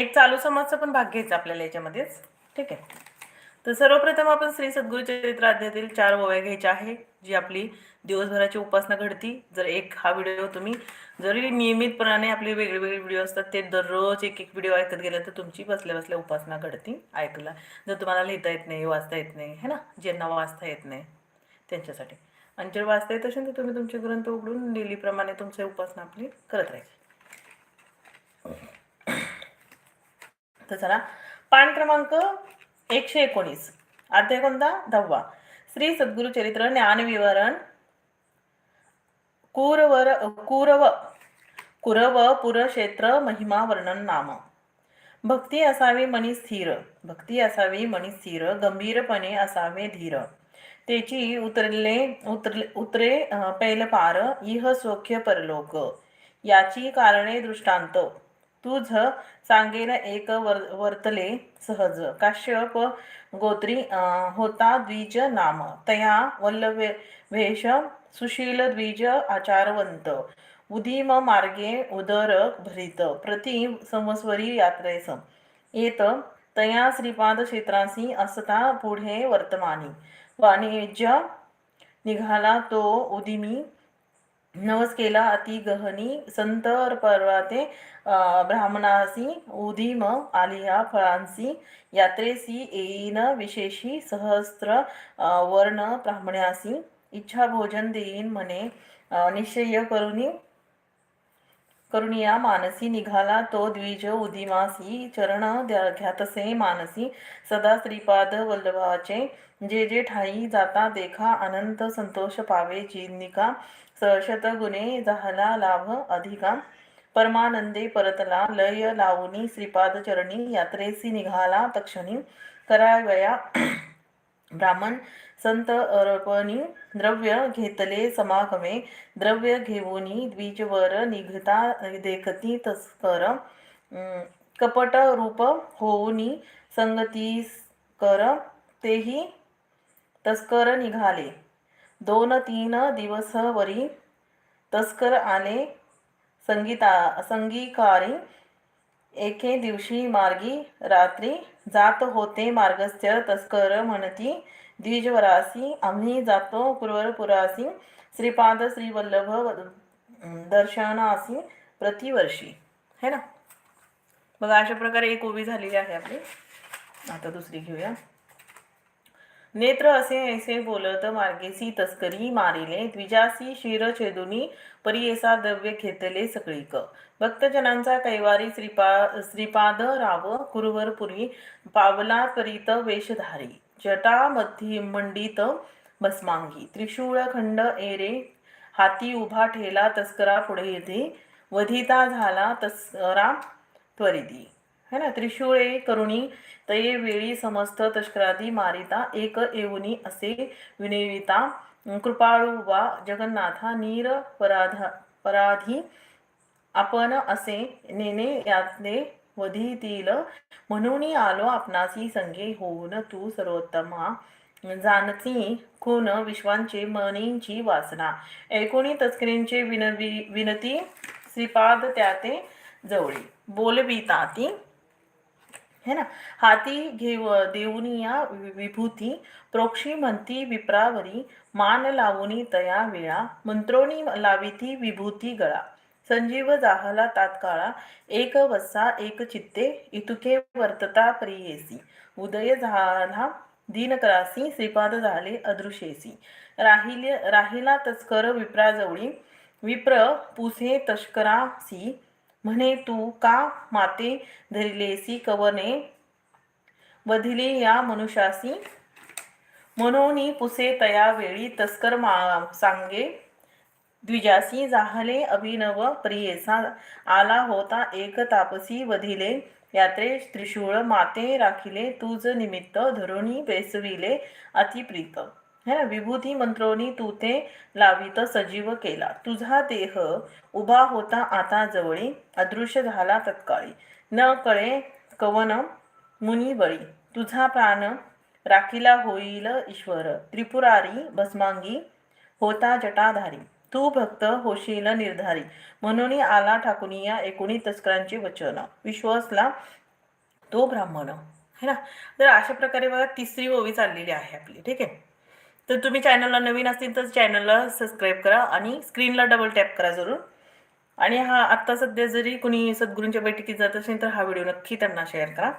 एक चालू समाजचा पण भाग घ्यायचा आपल्याला याच्यामध्येच. ठीक आहे. तर सर्वप्रथम आपण श्री सद्गुरु चरित्र अध्यायातील चार ओव्या घ्यायच्या आहे जी आपली दिवसभराची उपासना घडती. जर एक हा व्हिडिओ तुम्ही जरी नियमितपणाने आपले वेगळेवेगळे व्हिडिओ असतात ते दररोज एक एक व्हिडिओ ऐकत गेले तर तुमची बसल्या बसल्या उपासना घडती ऐकला. जर तुम्हाला लिहिता येत नाही वाचता येत नाही है ना? ज्यांना वाचता येत नाही त्यांच्यासाठी. आणि जर वाचता येत असेल तर तुम्ही तुमचे ग्रंथ उघडून लिहिलीप्रमाणे तुमची उपासना आपली करत राहायची. तर चला. पान क्रमांक एकशे एकोणीस. अध्याय कोणता? दहावा. श्री सद्गुरु चरित्र ज्ञानविवरण कुरवर कुरव कुरव पुरक्षेत्र महिमा वर्णन नाम. भक्ती असावी मनी स्थिर. भक्ती असावी मनी स्थिर. गंभीरपणे असावे धीर. त्याची उतरले उतरले उतरे पैलपार. इह सौख्य परलोक. याची कारणे दृष्टांत. तुझ सांगेल एक वर वर्तले सहज. काश्यप गोत्री होता द्विज नाम. तया वल्लभे वेश सुशील द्विज आचारवंत. उदीम मार्गे उदर भरित. प्रति संवस्वरी यात्रेस. येत तया श्रीपाद क्षेत्रासी असता पुढे वर्तमानी. वाणिज्य निघाला तो उदिमी नवस केला अति गहनी संत पर्वाते ब्राह्मणासी उदीम आलिया फळांसी यात्रेसी येईन विशेषी सहस्त्र वर्ण ब्राह्मणासी इच्छा भोजन देईन म्हणे निश्चय करुनी करुणिया मानसी निघाला तो द्विज उदिमासी चरण घ्यातसे मानसी. सदा श्रीपाद वल्लभाचे जे जे ठाई जाता देखा अनंत संतोष पावे चिन्निका सहशत गुणे झाला लाभ अधिका. परमानंदे परतला लय लावणी श्रीपाद चरणी यात्रेसी निघाला तक्षणी. करावया ब्राह्मण संत अर्पणी द्रव्य घेतले समागमे द्रव्य घेऊनी द्विजवर निघता देखती तस्कर कपट रूप होऊनी संगतीस कर तेही तस्कर निघाले. दोन तीन दिवसवरी तस्कर आले संगीता संगीकारी एके दिवशी मार्गी रात्री जात होते मार्गस्थ तस्कर म्हणती. द्विजवरासी आम्ही जातो कुरवरपुरासी. श्रीपाद श्रीवल्लभ दर्शनासी प्रतिवर्षी. है ना? बघा अशा प्रकारे एक उभी झालेली आहे आपली. आता दुसरी घेऊया. नेत्र असे ऐसे बोलत मार्गेसी तस्करी मारिले. द्विजासी शिर छेदुनी परियेसा द्रव्य घेतले सगळीक भक्तजनांचा कैवारी श्रीपा श्रीपाद राव कुरुवरपुरी पावला करीत वेशधारी जटा मधी मंडित भस्मांगी. त्रिशूळ खंड एरे हाती उभा ठेला तस्करा पुढे येथे. वधिता झाला तस्करा त्वरिती है ना? त्रिशूळे करुणी तये वेळी समस्त तस्करादी मारिता एक येऊनी असे विनविता कृपाळू वा जगन्नाथा नीर पराधा पराधी आपण असे नेने यातले वधीतील म्हणून आलो आपणासी संगे होऊन तू सर्वोत्तमा. जानती खून विश्वांचे मनींची वासना. ऐकोणी तस्करींचे विनवी विनती श्रीपाद त्याते जवळी. बोलविता ती. है ना? हाती घेव देऊनिया विभूती प्रोक्षी म्हणती विप्रावरी मान लावूनी तया वेळा मंत्रोनी लाविती विभूती गळा संजीव जाहला तात्काळा एक वस्सा एक चित्ते इतुके वर्तता प्रियेसी उदय झाला दिनकरासी श्रीपाद झाले अदृशेसी राहिले राहिला तस्कर विप्राजवळी विप्र पुसे तस्करासी म्हणे तू का माते धरिलेसी कवने? वधिले या मनुष्यासी. मनोनी पुसे तया वेळी तस्कर मा सांगे. द्विजासी जाहले अभिनव प्रियेसा. आला होता एक तापसी वधिले. यात्रे त्रिशूळ माते राखिले. तुझ निमित्त धरुणी बेसविले अतिप्रीत. है ना? विभूती मंत्रोनी तू ते लावित सजीव केला. तुझा देह उभा होता आता जवळी अदृश्य झाला तत्काळी. न कळे कवन मुनी बळी तुझा प्राण राखीला होईल ईश्वर. त्रिपुरारी भस्मांगी होता जटाधारी. तू भक्त होशील निर्धारी. म्हणून आला ठाकुनी या एकोणी तस्करांचे वचन. विश्वासला तो ब्राह्मण. है ना? तर अशा प्रकारे बघा तिसरी ओवी चाललेली आहे आपली. ठीक आहे? तर तुम्ही चॅनलला नवीन असतील तर चॅनलला सबस्क्राईब करा आणि स्क्रीनला डबल टॅप करा जरूर. आणि हा आत्ता सध्या जरी कुणी सद्गुरूंच्या बैठकीत जात असेल तर हा व्हिडिओ नक्की त्यांना शेअर करा.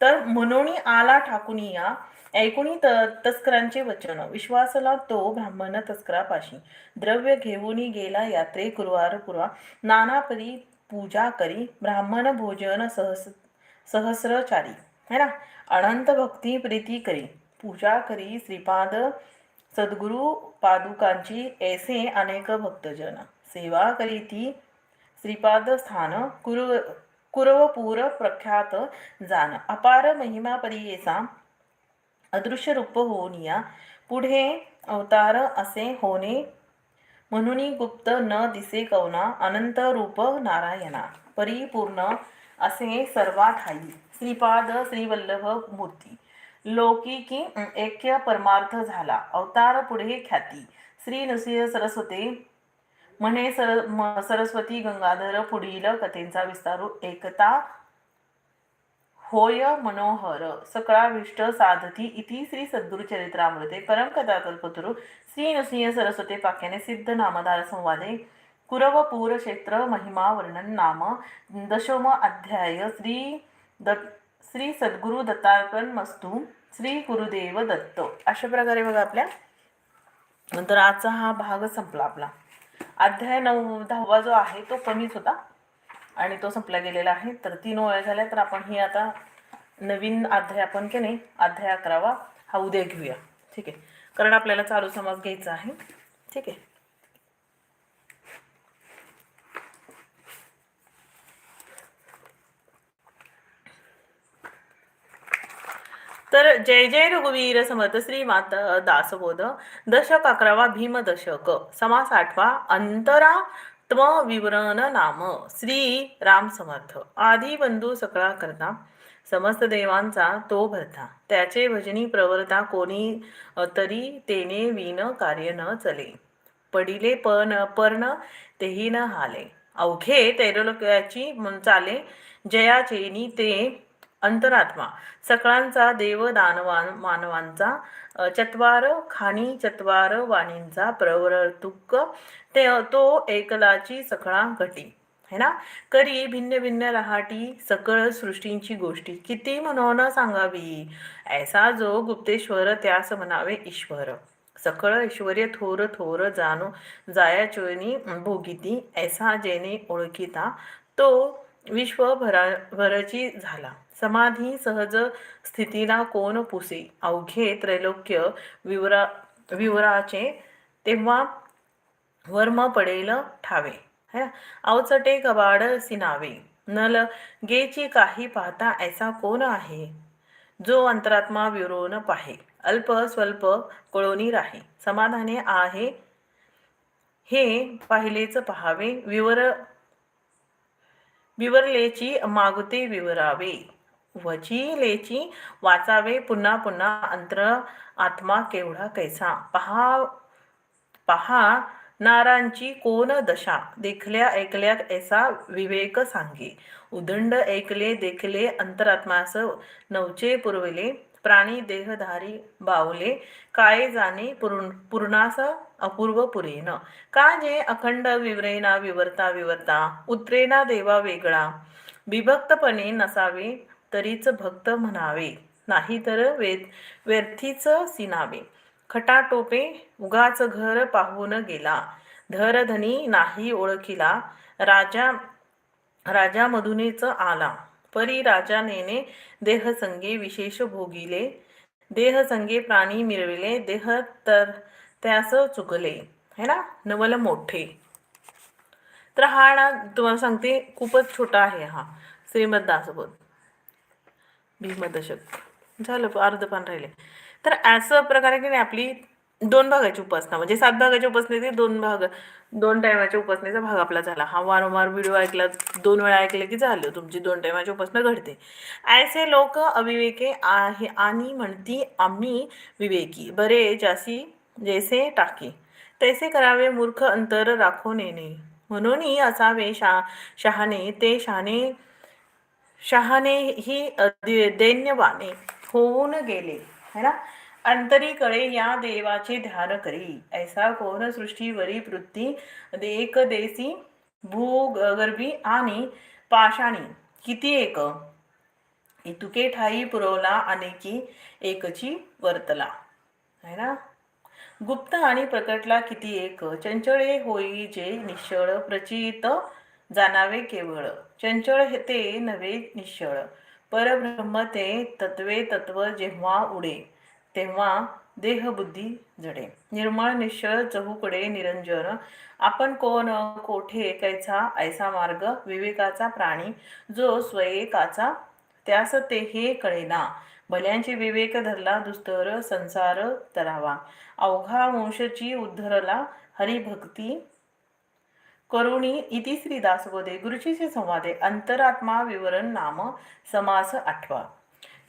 तर म्हणून आला ठाकून या ऐकुनी त तस्करांचे वचन विश्वासला तो ब्राह्मण तस्करापाशी द्रव्य घेऊन गेला यात्रे कुरवार पुरवा नानापरी पूजा करी ब्राह्मण भोजन सहस सहस्रचारी है ना? अनंत भक्ती प्रीती करी. पूजा करी श्रीपाद सद्गुरु पादुकांची ऐसे अनेक भक्तजन. सेवा करी ती. श्रीपाद स्थान कुरव कुरवपूर प्रख्यात जान. अपार महिमा परियेसा अदृश्य रूप होऊन या पुढे अवतार असे होणे. म्हणून गुप्त न दिसे कवना. अनंत रूप नारायणा. परिपूर्ण असे सर्वात हाई. श्रीपाद श्रीवल्लभ मूर्ती. लौकिकी ऐक्य परमार्थ झाला. अवतार पुढे ख्याती. श्री नृसिंह सरस्वती म्हणे सर सरस्वती गंगाधर पुढील कथेंचा विस्तारू एकता होय मनोहर. सकळाविष्ट साधती इति श्री सद्गुरु चरित्रामृते परमकथा कल्पतरु श्री नृसिंह सरस्वती पाक्याने सिद्ध नामधार संवादे. कुरवपूर क्षेत्र महिमा वर्णन नाम. दशम अध्याय. श्री द श्री सद्गुरु दत्तार्पण मस्तू श्री गुरुदेव दत्त. अशा प्रकारे बघा आपल्या. नंतर आजचा हा भाग संपला आपला. अध्याय नऊ दहावा जो आहे तो कमीच होता. आणि तो संपला गेलेला आहे. तर तीन ओळ्या झाल्या तर आपण ही आता नवीन अध्याय आपण की नाही अध्याय अकरावा हा उद्या घेऊया. ठीक आहे. कारण आपल्याला चालू समाज घ्यायचा आहे. ठीक आहे. तर जय जय रघुवीर समर्थ श्री माता दासबोध. दशक अकरावा भीम दशक समास आठवा अंतरा त्म विवरण नाम. श्री राम समर्थ. आधी बंधू सकळा करता. समस्त देवांचा तो भरता. त्याचे भजनी प्रवर्ता कोणी तरी तेने विन कार्य न चले. पडिले पण पर्ण तेही न हाले. अवघे तैरलोक्याची चाले. जयाचेनी ते अंतरात्मा. सकळांचा देव दानवान मानवांचा चत्वार खाणी चत्वार वाणींचा प्रवर्तुक ते तो एकलाची सकळा घटी है ना? करी भिन्न भिन्न रहाटी सकळ सृष्टींची गोष्टी. किती म्हणून सांगावी? ऐसा जो गुप्तेश्वर त्यास म्हणावे ईश्वर. सकळ ऐश्वर्य थोर थोर जाणू जायाचोनी भोगिती. ऐसा जेने ओळखिता तो विश्वभरा भरची झाला. समाधी सहज स्थितीला कोण पुसे? अवघे त्रैलोक्य विवरा विवराचे तेव्हा वर्म पडेल ठावे. है? अवचटे कबाड सिनावे. नल गेची काही पाहता ऐसा कोण आहे? जो अंतरात्मा विरोन पाहे. अल्प स्वल्प कळोनी राहे. समाधाने आहे. हे पाहिलेच पहावे. विवर विवरलेची मागते विवरावे. वचिलेची वाचावे पुन्हा पुन्हा अंतर आत्मा केवढा कैसा? पहा पहा नारांची कोण दशा? देखल्या ऐकल्यात ऐसा विवेक सांगे. उदंड ऐकले देखले अंतरात्मास नवचे पुरविले. प्राणी देहधारी बावले. काय जाणे पूर्ण पूर्णास अपूर्व पुरेन. का जे अखंड विवरेना विवरता विवरता? उतरेना देवा वेगळा. विभक्तपणे नसावे तरीच भक्त म्हणावे नाहीतर वेद व्यर्थीच सिनावे. खटाटोपे उगाच घर पाहून गेला. धरधनी नाही ओळखिला. राजा राजा मधुनेच आला. परी राजा नेने देहसंगे विशेष भोगिले. देहसंगे प्राणी मिळविले देह तर त्यास चुकले है ना? नवल मोठे. तर हा ना तुम्हाला सांगते खूपच छोटा आहे हा. श्रीमद्दासोबत भीमदशक झालं अर्ध पान राहिले. तर असं प्रकारे की नाही आपली दोन भागाची उपासना म्हणजे सात भागाची उपासनेचे दोन भाग दोन टायमाच्या उपासनेचा भाग आपला झाला. हा वारंवार व्हिडिओ ऐकला दोन वेळा ऐकले की झालं तुमची दोन टायमाची उपासना घडते. ऐसे लोक अविवेके आहे आणि म्हणती आम्ही विवेकी. बरे जासी जैसे टाकी. तैसे करावे मूर्ख अंतर राखो नेणे म्हणूनही असावे शा शहाणे ते शहाणे शहाणे ही दैन्यवाने होऊन गेले है ना? अंतरीकडे या देवाचे ध्यान करी. ऐसा कोण सृष्टीवरी पृथ्वी एक देसी भूगर्भी आणि पाषाणी? किती एक? इतुके ठाई पुरवला अनेकी एकची वर्तला है ना? गुप्त आणि प्रकटला किती एक? चंचळे होई जे निश्चळ प्रचित जाणावे केवळ. चंचळ हे ते नव्हे निश्चळ. परब्रह्म ते तत्वे तत्व जेव्हा उडे तेव्हा देहबुद्धी जडे. निर्मळ निश्चळ चहूकडे निरंजन. आपण कोण कोठे कैसा ऐसा मार्ग? विवेकाचा प्राणी जो स्वयेकाचा त्यास ते हे कळेना. भल्यांचे विवेक धरला दुस्तर संसार तरावा. अवघा वंशची उद्धरला हरिभक्ती करुणी इति श्री दासबोधे गुरुजीचे संवादे अंतरात्मा विवरण नाम समास आठवा.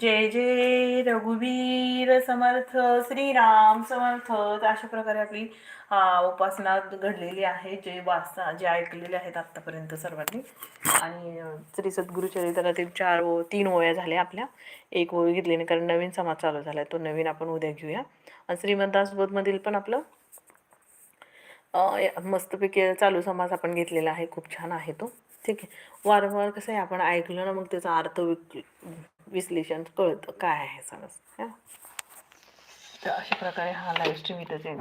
जय जय रघुवीर समर्थ श्रीराम समर्थ. अशा प्रकारे आपली उपासना घडलेली आहे जे वाचता जे ऐकलेले आहेत आत्तापर्यंत सर्वांनी. आणि श्री श्री सद्गुरुचरित्रातील चार ओ तीन ओव्या झाल्या आपल्या. एक ओळी घेतली नाही कारण नवीन समाज चालू झाला आहे तो नवीन आपण उद्या घेऊया. आणि श्रीमंतासबोधमधील पण आपलं मस्तपैकी चालू समाज आपण घेतलेला आहे. खूप छान आहे तो. ठीक आहे. वारंवार कसं आहे आपण ऐकलं ना मग त्याचा अर्थ विक- विश्लेषण कळतं काय आहे समज तर अशा प्रकारे हा लाईव्ह स्ट्रीम इथं एंड